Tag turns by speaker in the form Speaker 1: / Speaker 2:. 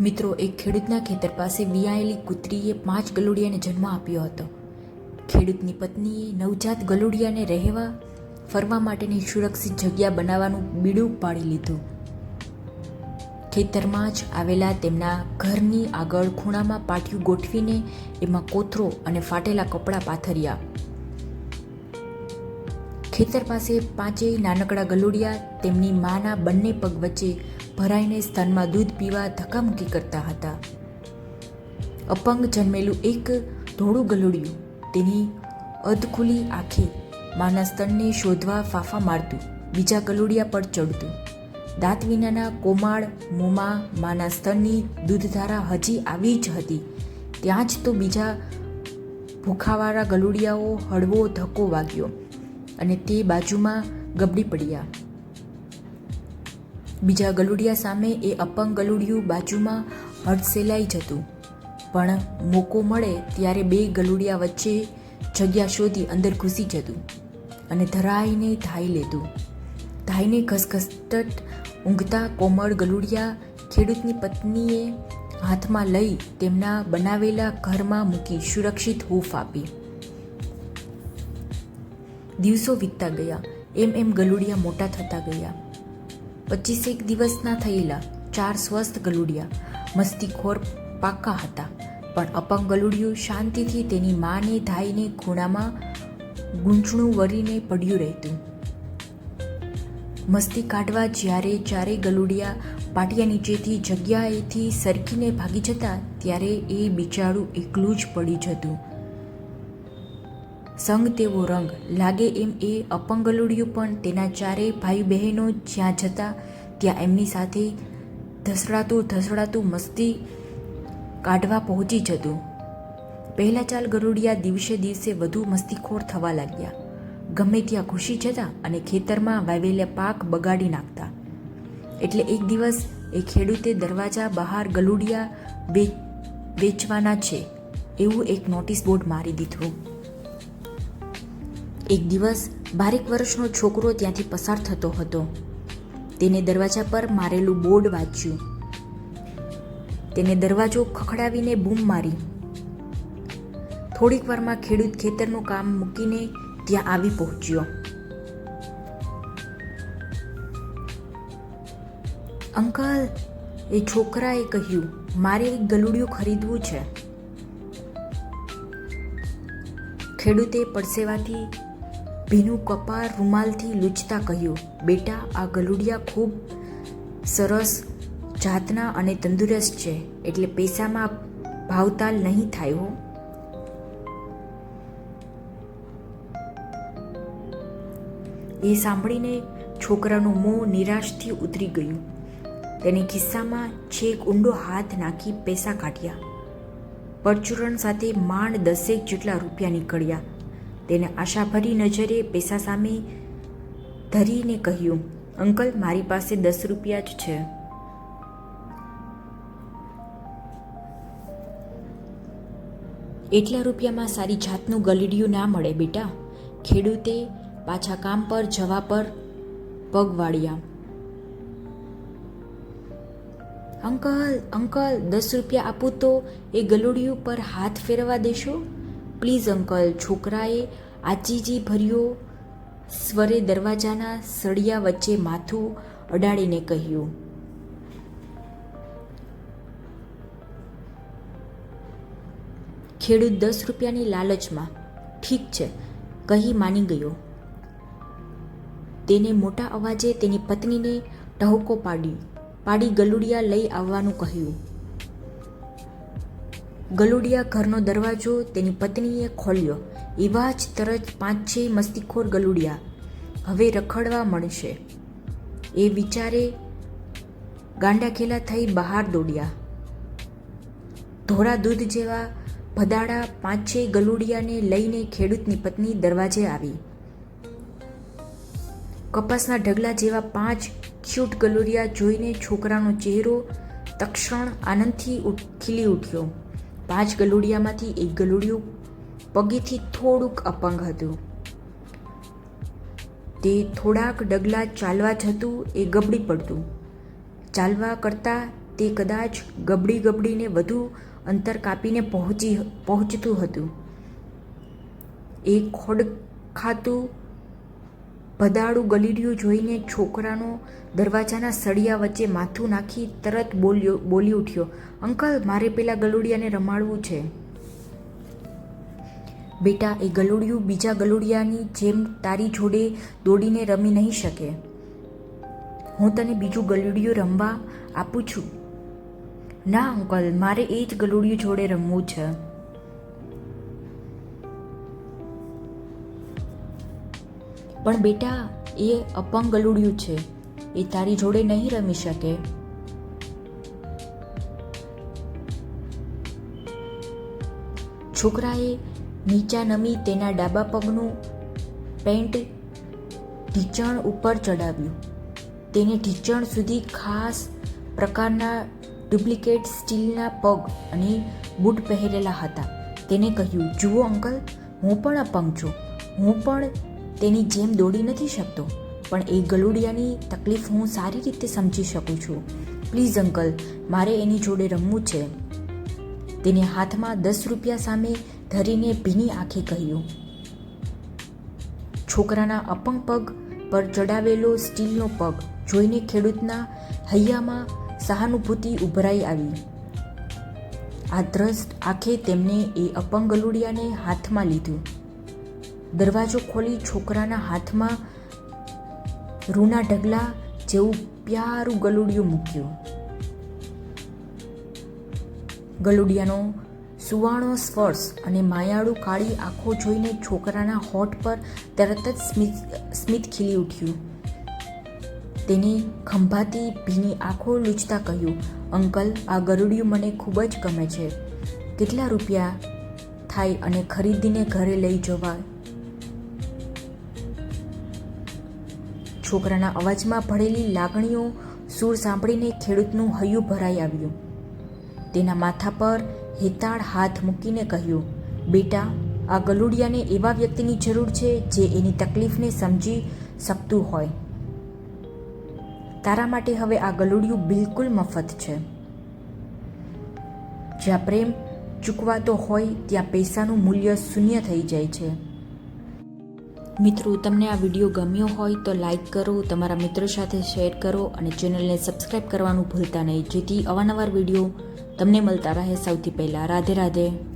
Speaker 1: મિત્રો, એક ખેડૂતના ખેતર પાસે વિયાયેલી કૂતરીએ પાંચ ગલુડિયાને જન્મ આપ્યો હતો. ખેડૂતની પત્નીએ નવજાત ગલુડિયાને રહેવા, ફરવા માટેની સુરક્ષિત જગ્યા બનાવવાનું બીડું પાડી લીધું. ખેતરમાં જ આવેલા તેમના ઘરની આગળ ખૂણામાં પાટિયું ગોઠવીને એમાં કોથરો અને ફાટેલા કપડાં પાથર્યા. ખેતર પાસે પાંચેય નાનકડા ગલુડિયા તેમની માના બંને પગ વચ્ચે ભરાઈને સ્તનમાં દૂધ પીવા ધક્કામુક્કી કરતા હતા. અપંગ જન્મેલું એક ધોળું ગલુડિયું તેની અધખુલી આંખે માના સ્તનને શોધવા ફાફા મારતું, બીજા ગલુડિયા પર ચડતું. દાંત વિનાના કોમાળ, મોમાં, માના સ્તનની દૂધધારા હજી આવી જ હતી. ત્યાં જ તો બીજા ભૂખાવાળા ગલુડિયાઓ હળવો ધક્કો વાગ્યો અને તે બાજુમાં ગબડી પડ્યા. બીજા ગલુડિયા સામે એ અપંગ ગલુડિયું બાજુમાં હડસેલાઈ જતું. પણ મોકો મળે ત્યારે બે ગલુડિયા વચ્ચે જગ્યા શોધી અંદર ઘૂસી જતું અને ધરાઈને ધાઈ લેતું. ધાઈને ઘસઘસટ ઊંઘતા કોમળ ગલુડિયા ખેડૂતની પત્નીએ હાથમાં લઈ તેમના બનાવેલા ઘરમાં મૂકી સુરક્ષિત હૂફ આપી. દિવસો વીતતા ગયા. એમ એમ ગલુડિયા મોટા થતા ગયા. પચીસેક દિવસના થયેલા ચાર સ્વસ્થ ગલુડિયા મસ્તીખોર પાક્કા હતા. પણ અપંગ ગલુડિયું શાંતિથી તેની માને ધાઈને ખૂણામાં ગૂંચણું વરીને પડ્યું રહેતું. મસ્તી કાઢવા જ્યારે ચારે ગલુડિયા પાટિયા નીચેથી જગ્યાએથી સરકીને ભાગી જતા, ત્યારે એ બિચારું એકલું જ પડી જતું. સંગ તેવો રંગ. લાગે એમ એ અપંગ ગલુડિયું પણ તેના ચારેય ભાઈ બહેનો જ્યાં જતા, ત્યાં એમની સાથે ધસડાતું ધસડાતું મસ્તી કાઢવા પહોંચી જતું. પહેલા ચાલ ગરુડિયા દિવસે દિવસે વધુ મસ્તીખોર થવા લાગ્યા. ગમે ત્યાં ઘૂસી જતા અને ખેતરમાં વાવેલા પાક બગાડી નાખતા. એટલે એક દિવસ એ ખેડૂતે દરવાજા બહાર ગલુડિયા વેચવાના છે. એવું એક નોટિસ બોર્ડ મારી દીધું. એક દિવસ બારેક વર્ષનો છોકરો ત્યાંથી પસાર થતો હતો. તેને દરવાજા પર મારેલું બોર્ડ વાંચ્યું. તેને દરવાજો ખખડાવીને બૂમ મારી. થોડીક વારમાં ખેડૂત ખેતરનું કામ મૂકીને ત્યાં આવી પહોંચ્યો. અંકલ, એ છોકરાએ કહ્યું, મારે એક ગલુડિયું ખરીદવું છે. ખેડૂતે પડસેવાથી ભીનું કપાળ રૂમાલથી લૂછતા કહ્યું, બેટા, આ ગલુડિયા ખૂબ સરસ જાતના અને તંદુરસ્ત છે, એટલે પૈસામાં ભાવતાલ નહીં થાય હો. એ સાંભળીને છોકરાનું મોં નિરાશથી ઉતરી ગયું. તેને ખિસ્સામાં છેક ઊંડો હાથ નાખી પૈસા કાઢ્યા. પરચુરણ સાથે માંડ દસેક જેટલા રૂપિયા નીકળ્યા. તેને આશાભરી નજરે પૈસા સામે ધરીને કહ્યું, અંકલ, મારી પાસે દસ રૂપિયા જ છે. એટલા રૂપિયામાં સારી જાતનું ગલીડિયું ના મળે બેટા. ખેડૂતે પાછા કામ પર, જવા પર પગ વાળ્યા. અંકલ અંકલ, દસ રૂપિયા આપું તો એ ગલુડિયું પર હાથ ફેરવા દેશો. પ્લીઝ અંકલ છોકરાએ આજીજી ભર્યો સ્વરે દરવાજાના સળિયા વચ્ચે માથું અડાડીને કહ્યું, ખેડૂત દસ રૂપિયાની લાલચમાં. ઠીક છે, કહી માની ગયો. તેને મોટા અવાજે તેની પત્નીને ટહુકો પાડી પાડી ગલુડિયા લઈ આવવાનું કહ્યું. ગલુડિયા ઘરનો દરવાજો તેની પત્નીએ ખોલ્યો. એવા જ તરત પાંચ છ મસ્તીખોર ગલુડિયા હવે રખડવા મળશે. એ વિચારે ગાંડાખેલા થઈ બહાર દોડ્યા. ધોળા દૂધ જેવા ભદાડા પાંચ ગલુડિયાને લઈને ખેડૂતની પત્ની દરવાજે આવી. કપાસના ઢગલા જેવા પાંચ ક્યુટ ગલુડિયા જોઈને છોકરાનો ચહેરો તક્ષણ આનંદથી ખીલી ઉઠ્યો. પાંચ ગલુડિયામાંથી એક ગલુડિયું પગીથી થોડુંક અપંગ હતું. તે થોડાક ડગલા ચાલવા જતું એ ગબડી પડતું. ચાલવા કરતાં તે કદાચ ગબડી ગબડીને વધુ અંતર કાપીને પહોંચી, પહોંચતું હતું. એ ખોડખાતું ભદાળું ગલીડિયું જોઈને છોકરાનો દરવાજાના સળિયા વચ્ચે માથું નાખી તરત બોલ્યો, બોલી ઉઠ્યો, અંકલ, મારે પેલા ગલુડિયાને રમાડવું છે. બેટા, એ ગલુડિયું બીજા ગલુડિયાની જેમ તારી જોડે દોડીને રમી નહીં શકે. હું તને બીજું ગલુડિયું રમવા આપું છું. ના, અંકલ, મારે એ જ ગલુડિયું જોડે રમવું છે. પણ બેટા, એ અપંગ ગલુડિયું છે. એ તારી જોડે નહીં રમી શકે. છોકરાએ નીચા નમી તેના ડાબા પગનું પેન્ટ ઢીંચણ ઉપર ચડાવ્યું તેને ઢીંચણ સુધી ખાસ પ્રકારના ડુપ્લિકેટ સ્ટીલના પગ અને બૂટ પહેરેલા હતા. તેને કહ્યું, જુઓ અંકલ, હું પણ અપંગ છું. હું પણ તેની જેમ દોડી નથી શકતો. પણ એ ગલુડિયાની તકલીફ હું સારી રીતે સમજી શકું છું. પ્લીઝ અંકલ, મારે એની જોડે રમવું છે. તેને હાથમાં દસ રૂપિયા સામે ધરીને ભીની આંખે કહ્યું. છોકરાના અપંગ પગ પર ચડાવેલો સ્ટીલનો પગ જોઈને ખેડૂતના હૈયામાં સહાનુભૂતિ ઉભરાઈ આવી. આ દ્રષ્ટ આંખે તેમને એ અપંગ ગલુડિયાને હાથમાં લીધું. દરવાજો ખોલી છોકરાના હાથમાં રૂના ઢગલા જેવું પ્યારું ગલુડિયું મૂક્યું. ગલુડિયાનો સુવાણો સ્પર્શ અને માયાળું કાળી આંખો જોઈને છોકરાના હોઠ પર તરત જ સ્મિત સ્મિત ખીલી ઉઠ્યું. તેની ખંભાતી ભીની આંખો લૂછતા કહ્યું, અંકલ, આ ગરુડિયું મને ખૂબ જ ગમે છે. કેટલા રૂપિયા થાય અને ખરીદીને ઘરે લઈ જવા છોકરાના અવાજમાં ભળેલી લાગણીઓ સૂર સાંભળીને ખેડૂતનું હૈયું ભરાઈ આવ્યું. તેના માથા પર હેતાળ હાથ મૂકીને કહ્યું, બેટા, આ ગલુડિયાને એવા વ્યક્તિની જરૂર છે જે એની તકલીફને સમજી શકતું હોય. તારા માટે હવે આ ગલુડિયું બિલકુલ મફત છે. જ્યાં પ્રેમ ચૂકવાતો હોય, ત્યાં પૈસાનું મૂલ્ય શૂન્ય થઈ જાય છે. મિત્રો, તમને આ વીડિયો ગમ્યો હોય તો લાઇક કરો, તમારા મિત્રો સાથે શેર કરો અને ચેનલને સબસ્ક્રાઈબ કરવાનું ભૂલતા નહીં. જેથી અવારનવાર વીડિયો તમને મળતા રહે. સૌથી પહેલાં રાધે રાધે.